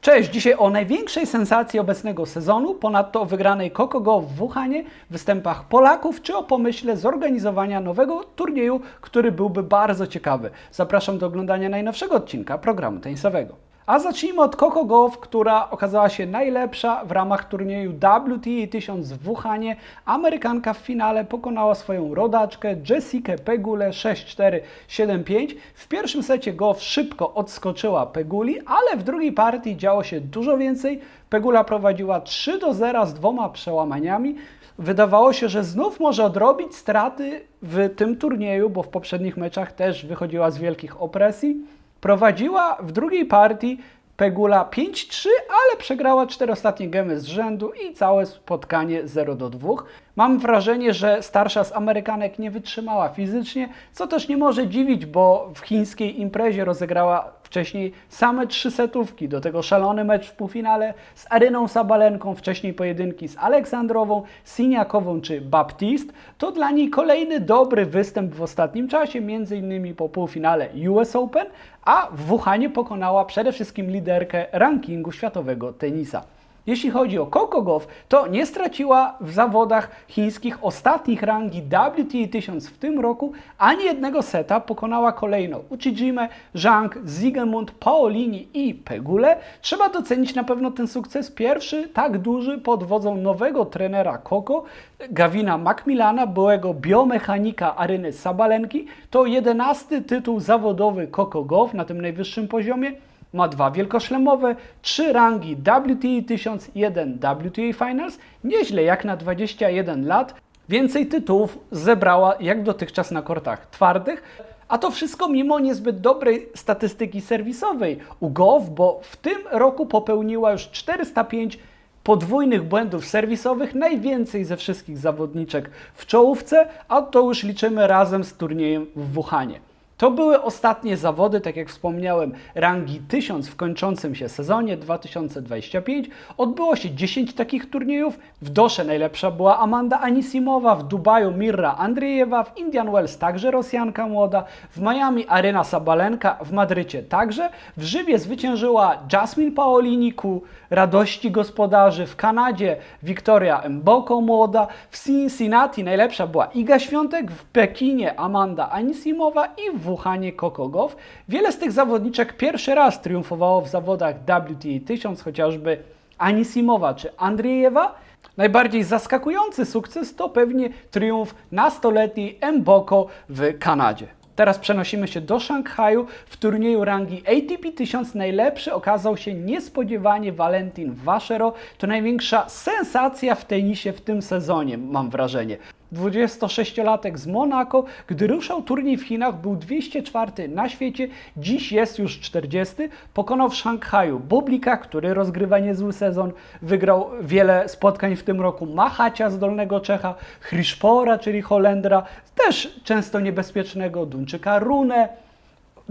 Cześć, dzisiaj o największej sensacji obecnego sezonu, ponadto o wygranej Coco Go w Wuhanie, występach Polaków, czy o pomyśle zorganizowania nowego turnieju, który byłby bardzo ciekawy. Zapraszam do oglądania najnowszego odcinka programu tenisowego. A zacznijmy od Coco Golf, która okazała się najlepsza w ramach turnieju WTA 1000 w Wuhanie. Amerykanka w finale pokonała swoją rodaczkę Jessikę Pegulę 6-4, 7-5. W pierwszym secie Golf szybko odskoczyła Peguli, ale w drugiej partii działo się dużo więcej. Pegula prowadziła 3 do 0 z dwoma przełamaniami. Wydawało się, że znów może odrobić straty w tym turnieju, bo w poprzednich meczach też wychodziła z wielkich opresji. Prowadziła w drugiej partii Pegula 5-3, ale przegrała cztery ostatnie gemy z rzędu i całe spotkanie 0 do 2. Mam wrażenie, że starsza z Amerykanek nie wytrzymała fizycznie, co też nie może dziwić, bo w chińskiej imprezie rozegrała wcześniej same trzy setówki, do tego szalony mecz w półfinale z Aryną Sabalenką, wcześniej pojedynki z Aleksandrową, Siniakową czy Baptiste. To dla niej kolejny dobry występ w ostatnim czasie, innymi po półfinale US Open, a w Wuhanie pokonała przede wszystkim liderkę rankingu światowego tenisa. Jeśli chodzi o Gauff, to nie straciła w zawodach chińskich ostatnich rangi WTA 1000 w tym roku ani jednego seta. Pokonała kolejno Uchijimę, Zhang, Ziegemund, Paolini i Pegule. Trzeba docenić na pewno ten sukces pierwszy, tak duży pod wodzą nowego trenera Coco, Gavina Macmillana, byłego biomechanika Aryny Sabalenki. To jedenasty tytuł zawodowy Gauff na tym najwyższym poziomie. Ma dwa wielkoszlemowe, trzy rangi WTA 1000, jeden WTA Finals. Nieźle jak na 21 lat. Więcej tytułów zebrała jak dotychczas na kortach twardych. A to wszystko mimo niezbyt dobrej statystyki serwisowej u Goff, bo w tym roku popełniła już 405 podwójnych błędów serwisowych, najwięcej ze wszystkich zawodniczek w czołówce, a to już liczymy razem z turniejem w Wuhanie. To były ostatnie zawody, tak jak wspomniałem, rangi 1000 w kończącym się sezonie 2025. Odbyło się 10 takich turniejów. W Dosze najlepsza była Amanda Anisimowa, w Dubaju Mirra Andrzejewa, w Indian Wells także Rosjanka młoda, w Miami Aryna Sabalenka, w Madrycie także. W Rzymie zwyciężyła Jasmine Paolini ku radości gospodarzy, w Kanadzie Victoria Mboko młoda, w Cincinnati najlepsza była Iga Świątek, w Pekinie Amanda Anisimowa i w Wuhanie Coco Gauff. Wiele z tych zawodniczek pierwszy raz triumfowało w zawodach WTA 1000, chociażby Anisimowa czy Andrzejewa. Najbardziej zaskakujący sukces to pewnie triumf nastoletniej Mboko w Kanadzie. Teraz przenosimy się do Szanghaju. W turnieju rangi ATP 1000 najlepszy okazał się niespodziewanie Valentin Waszero. To największa sensacja w tenisie w tym sezonie, mam wrażenie. 26-latek z Monako, gdy ruszał turniej w Chinach, był 204 na świecie, dziś jest już 40. Pokonał w Szanghaju Bublika, który rozgrywa niezły sezon, wygrał wiele spotkań w tym roku Machacia z Dolnego Czecha, Hriszpora, czyli Holendra, też często niebezpiecznego Duńczyka Rune,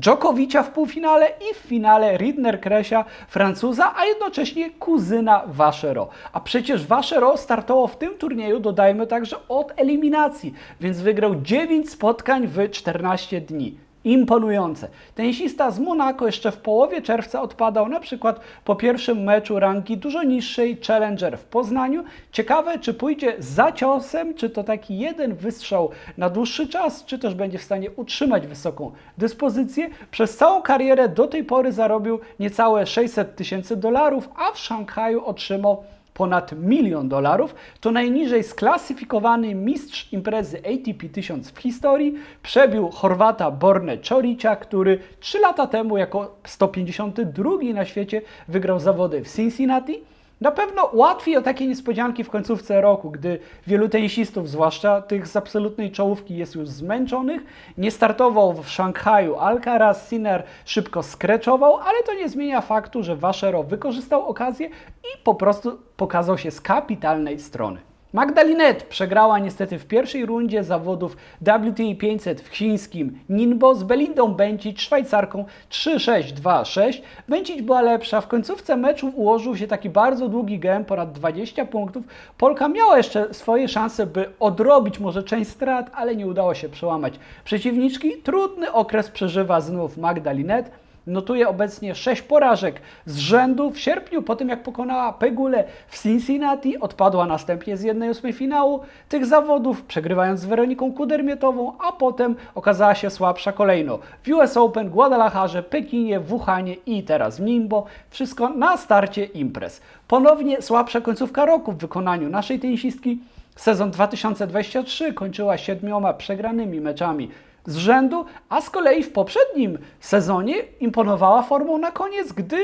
Dżokowicza w półfinale i w finale Ridner Kresia, Francuza, a jednocześnie kuzyna Waszero. A przecież Waszero startował w tym turnieju, dodajmy także, od eliminacji, więc wygrał 9 spotkań w 14 dni. Imponujące. Tenisista z Monako jeszcze w połowie czerwca odpadał na przykład po pierwszym meczu ranki dużo niższej Challenger w Poznaniu. Ciekawe, czy pójdzie za ciosem, czy to taki jeden wystrzał na dłuższy czas, czy też będzie w stanie utrzymać wysoką dyspozycję. Przez całą karierę do tej pory zarobił niecałe 600 tysięcy dolarów, a w Szanghaju otrzymał ponad milion dolarów, to najniżej sklasyfikowany mistrz imprezy ATP 1000 w historii przebił Chorwata Borne Czoricia, który 3 lata temu jako 152 na świecie wygrał zawody w Cincinnati. Na pewno łatwiej o takie niespodzianki w końcówce roku, gdy wielu tenisistów, zwłaszcza tych z absolutnej czołówki, jest już zmęczonych. Nie startował w Szanghaju Alcaraz, Sinner szybko skreczował, ale to nie zmienia faktu, że Waszero wykorzystał okazję i po prostu pokazał się z kapitalnej strony. Magdalinet przegrała niestety w pierwszej rundzie zawodów WTA 500 w chińskim Ninbo z Belindą Bencic, Szwajcarką 3-6-2-6. Bencic była lepsza. W końcówce meczu ułożył się taki bardzo długi gem, ponad 20 punktów. Polka miała jeszcze swoje szanse, by odrobić może część strat, ale nie udało się przełamać przeciwniczki. Trudny okres przeżywa znów Magdalinet. Notuje obecnie 6 porażek z rzędu. W sierpniu, po tym jak pokonała Pegulę w Cincinnati, odpadła następnie z 1-8 finału tych zawodów, przegrywając z Weroniką Kudermietową, a potem okazała się słabsza kolejno w US Open, Guadalajarze, Pekinie, Wuhanie i teraz w Ningbo. Wszystko na starcie imprez. Ponownie słabsza końcówka roku w wykonaniu naszej tenisistki. Sezon 2023 kończyła siedmioma przegranymi meczami z rzędu, a z kolei w poprzednim sezonie imponowała formą na koniec, gdy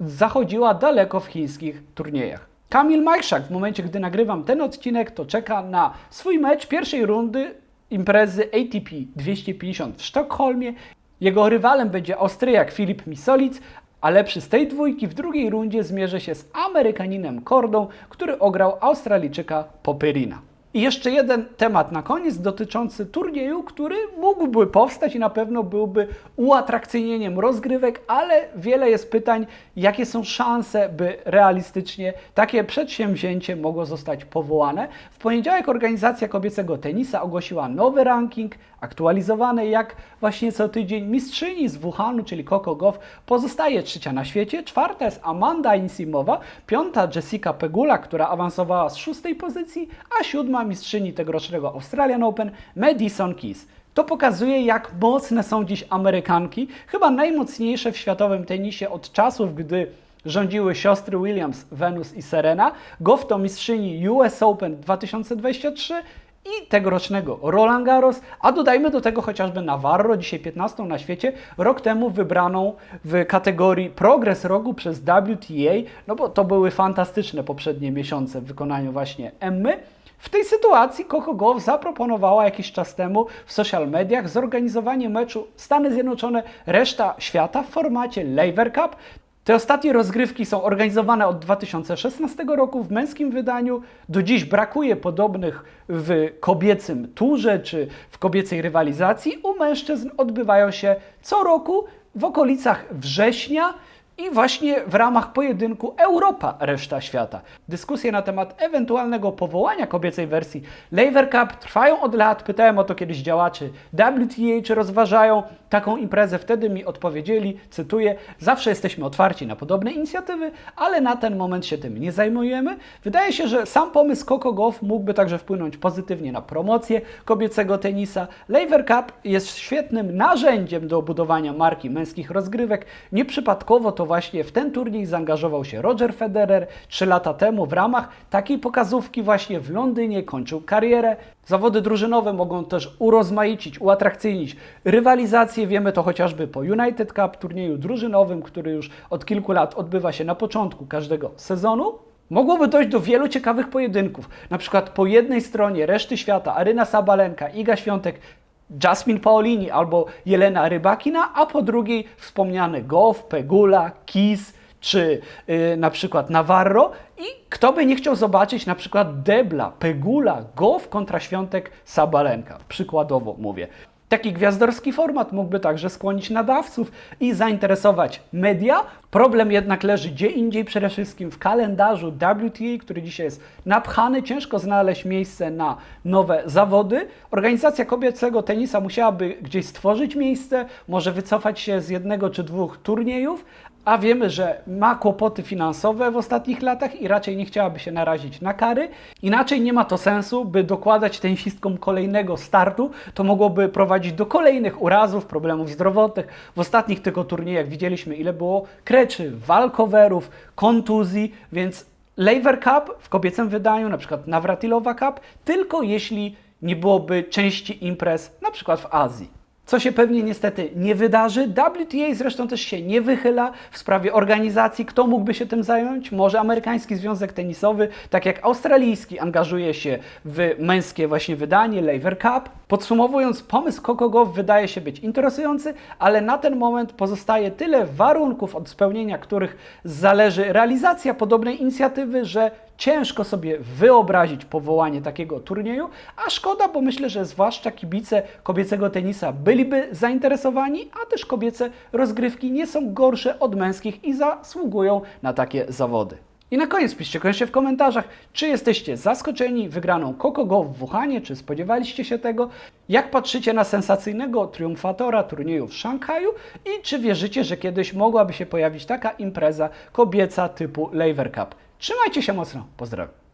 zachodziła daleko w chińskich turniejach. Kamil Majszak w momencie, gdy nagrywam ten odcinek, to czeka na swój mecz pierwszej rundy imprezy ATP 250 w Sztokholmie. Jego rywalem będzie Austriak Filip Misolic, a lepszy z tej dwójki w drugiej rundzie zmierzy się z Amerykaninem Kordą, który ograł Australijczyka Popyrina. I jeszcze jeden temat na koniec dotyczący turnieju, który mógłby powstać i na pewno byłby uatrakcyjnieniem rozgrywek, ale wiele jest pytań, jakie są szanse, by realistycznie takie przedsięwzięcie mogło zostać powołane. W poniedziałek organizacja kobiecego tenisa ogłosiła nowy ranking, aktualizowany jak właśnie co tydzień. Mistrzyni z Wuhanu, czyli Coco Gauff, pozostaje trzecia na świecie, czwarta jest Amanda Insimowa, piąta Jessica Pegula, która awansowała z szóstej pozycji, a siódma mistrzyni tegorocznego Australian Open Madison Keys. To pokazuje, jak mocne są dziś Amerykanki, chyba najmocniejsze w światowym tenisie od czasów, gdy rządziły siostry Williams, Venus i Serena. Goff to mistrzyni US Open 2023 i tegorocznego Roland Garros, a dodajmy do tego chociażby Navarro, dzisiaj 15 na świecie, rok temu wybraną w kategorii Progress Roku przez WTA, no bo to były fantastyczne poprzednie miesiące w wykonaniu właśnie Emmy. W tej sytuacji Coco Gauff zaproponowała jakiś czas temu w social mediach zorganizowanie meczu Stany Zjednoczone, reszta świata w formacie Lever Cup. Te ostatnie rozgrywki są organizowane od 2016 roku w męskim wydaniu. Do dziś brakuje podobnych w kobiecym turze czy w kobiecej rywalizacji. U mężczyzn odbywają się co roku w okolicach września i właśnie w ramach pojedynku Europa reszta świata. Dyskusje na temat ewentualnego powołania kobiecej wersji Lever Cup trwają od lat. Pytałem o to kiedyś działaczy WTA, czy rozważają taką imprezę. Wtedy mi odpowiedzieli, cytuję, zawsze jesteśmy otwarci na podobne inicjatywy, ale na ten moment się tym nie zajmujemy. Wydaje się, że sam pomysł Coco Gauff mógłby także wpłynąć pozytywnie na promocję kobiecego tenisa. Lever Cup jest świetnym narzędziem do budowania marki męskich rozgrywek. Nieprzypadkowo to właśnie w ten turniej zaangażował się Roger Federer. Trzy lata temu w ramach takiej pokazówki właśnie w Londynie kończył karierę. Zawody drużynowe mogą też urozmaicić, uatrakcyjnić rywalizację. Wiemy to chociażby po United Cup, turnieju drużynowym, który już od kilku lat odbywa się na początku każdego sezonu. Mogłoby dojść do wielu ciekawych pojedynków. Na przykład po jednej stronie reszty świata Aryna Sabalenka, Iga Świątek, Jasmine Paolini albo Jelena Rybakina, a po drugiej wspomniany Goff, Pegula, Kiss czy yy, na przykład Navarro i kto by nie chciał zobaczyć na przykład Debla, Pegula, Goff kontra Świątek, Sabalenka, przykładowo mówię. Taki gwiazdorski format mógłby także skłonić nadawców i zainteresować media. Problem jednak leży gdzie indziej, przede wszystkim w kalendarzu WTA, który dzisiaj jest napchany. Ciężko znaleźć miejsce na nowe zawody. Organizacja kobiecego tenisa musiałaby gdzieś stworzyć miejsce, może wycofać się z jednego czy dwóch turniejów, a wiemy, że ma kłopoty finansowe w ostatnich latach i raczej nie chciałaby się narazić na kary. Inaczej nie ma to sensu, by dokładać tenisistkom kolejnego startu. To mogłoby prowadzić do kolejnych urazów, problemów zdrowotnych. W ostatnich tylko turniejach widzieliśmy, ile było kreczy, walkowerów, kontuzji, więc Lever Cup w kobiecym wydaniu, na przykład Navratilowa Cup, tylko jeśli nie byłoby części imprez, na przykład w Azji co się pewnie niestety nie wydarzy. WTA zresztą też się nie wychyla w sprawie organizacji. Kto mógłby się tym zająć? Może amerykański związek tenisowy, tak jak australijski angażuje się w męskie właśnie wydanie Lever Cup. Podsumowując, pomysł Gauff wydaje się być interesujący, ale na ten moment pozostaje tyle warunków, od spełnienia których zależy realizacja podobnej inicjatywy, że ciężko sobie wyobrazić powołanie takiego turnieju, a szkoda, bo myślę, że zwłaszcza kibice kobiecego tenisa byliby zainteresowani, a też kobiece rozgrywki nie są gorsze od męskich i zasługują na takie zawody. I na koniec piszcie koniecznie w komentarzach, czy jesteście zaskoczeni wygraną Coco Go w Wuhanie, czy spodziewaliście się tego, jak patrzycie na sensacyjnego triumfatora turnieju w Szanghaju i czy wierzycie, że kiedyś mogłaby się pojawić taka impreza kobieca typu Lever Cup. Trzymajcie się mocno, pozdrawiam.